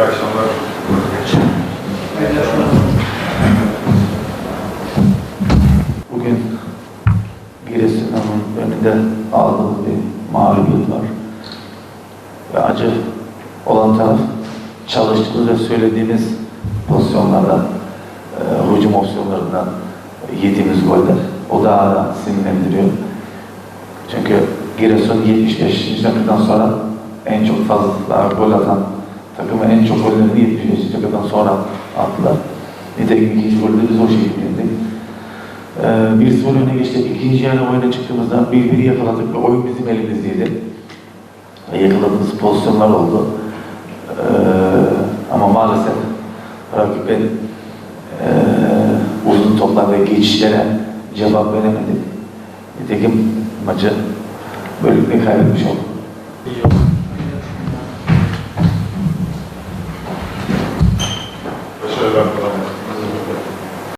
İyi akşamlar. Bugün Giresun'un önünde aldığımız bir mağlubiyet var. Ve acı olan taraf çalıştığımız ve söylediğimiz pozisyonlardan, e, hücum opsiyonlarından yediğimiz goller. O da hala sinirlendiriyor. Çünkü Giresun 75. dakikadan sonra en çok fazla gol atan takımı en çok gollerini 75. dakikadan sonra attılar. Nitekim ikinci golde biz o şekilde yendik. Ee, bir sıfır öne geçtik. İkinci yarı oyuna çıktığımızda bir biri yakaladık ve oyun bizim elimizdeydi. Yakaladığımız pozisyonlar oldu. Ee, ama maalesef rakibin ee, uzun toplar ve geçişlere cevap veremedik. Nitekim maçı böylelikle kaybetmiş olduk.